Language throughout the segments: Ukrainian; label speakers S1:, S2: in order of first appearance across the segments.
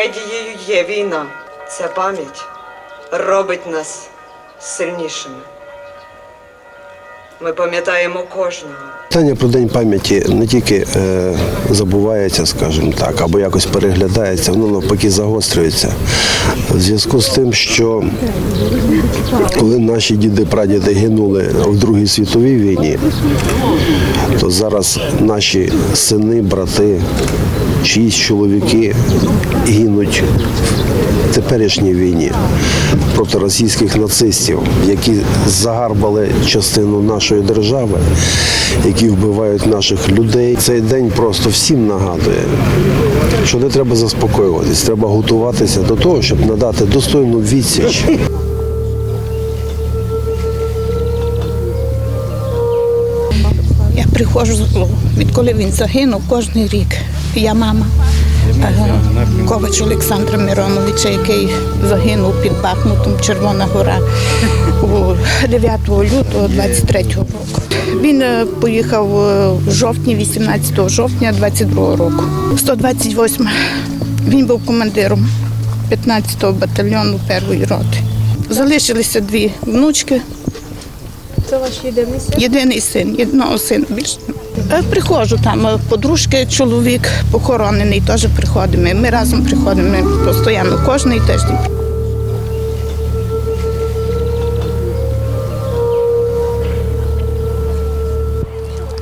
S1: трагедією є війна. Ця пам'ять робить нас сильнішими. Ми пам'ятаємо кожного.
S2: Питання про День пам'яті не тільки е, забувається, скажімо так, або якось переглядається, воно навпаки загострюється. В зв'язку з тим, що коли наші діди прадіди гинули в Другій світовій війні, то зараз наші сини, брати, чиїсь чоловіки гинуть в теперішній війні проти російських нацистів, які загарбали частину нашої держави, які вбивають наших людей. Цей день просто всім нагадує, що не треба заспокоюватись, треба готуватися до того, щоб надати достойну відсіч.
S3: Я приходжу, відколи він загинув кожен рік. Я мама Ковач Олександра Мироновича, який загинув під Бахмутом Червона Гора 9 лютого 23 року. Він е, поїхав е, в жовтні, 18 жовтня 22 року. 128 він був командиром 15-го батальйону першої роти. Залишилися дві внучки.
S4: Це ваш єдиний син?
S3: Єдиний син, одного сина більше. Е, Приходжу там, е, подружки, чоловік похоронений, теж приходимо. Ми разом приходимо постійно, кожний тиждень.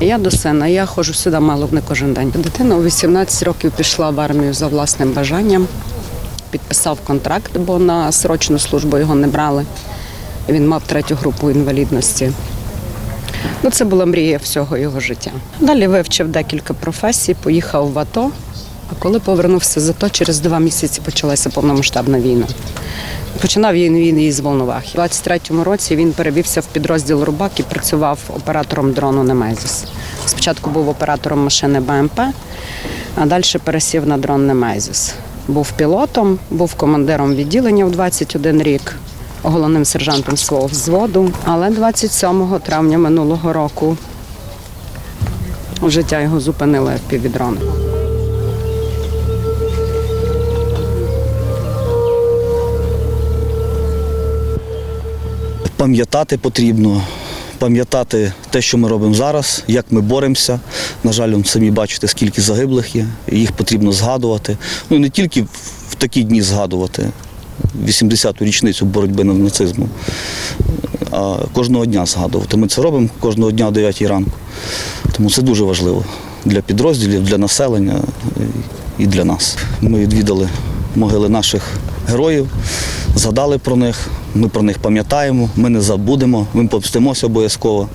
S5: Я до сина, я ходжу сюди мало не кожен день. Дитина у 18 років пішла в армію за власним бажанням, підписав контракт, бо на срочну службу його не брали. Він мав третю групу інвалідності. Ну, це була мрія всього його життя. Далі вивчив декілька професій, поїхав в АТО. А коли повернувся з АТО, через два місяці почалася повномасштабна війна. Починав він він із Волновахи. У 23-му році він перевівся в підрозділ Рубак і працював оператором дрону Немезіс. Спочатку був оператором машини БМП, а далі пересів на дрон Немезіс. Був пілотом, був командиром відділення в 21 рік, головним сержантом свого взводу. Але 27 травня минулого року життя його зупинили півдрони.
S6: пам'ятати потрібно, пам'ятати те, що ми робимо зараз, як ми боремося. На жаль, он самі бачите, скільки загиблих є. Їх потрібно згадувати. Ну не тільки в такі дні згадувати 80-ту річницю боротьби над нацизмом, а кожного дня згадувати. Ми це робимо кожного дня о 9 ранку. Тому це дуже важливо для підрозділів, для населення і для нас. Ми відвідали могили наших героїв, згадали про них, ми про них пам'ятаємо, ми не забудемо, ми помстимося обов'язково.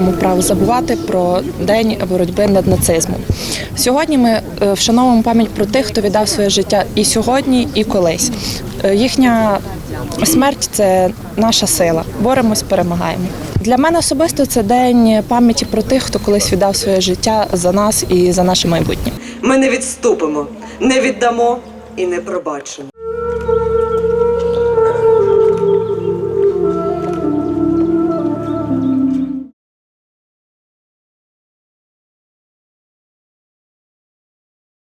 S4: Маємо права забувати про день боротьби над нацизмом. Сьогодні ми е, вшановуємо пам'ять про тих, хто віддав своє життя і сьогодні, і колись. Е, Їхня смерть це наша сила. Боремось, перемагаємо. Для мене особисто це день пам'яті про тих, хто колись віддав своє життя за нас і за наше майбутнє.
S1: Ми не відступимо, не віддамо і не пробачимо.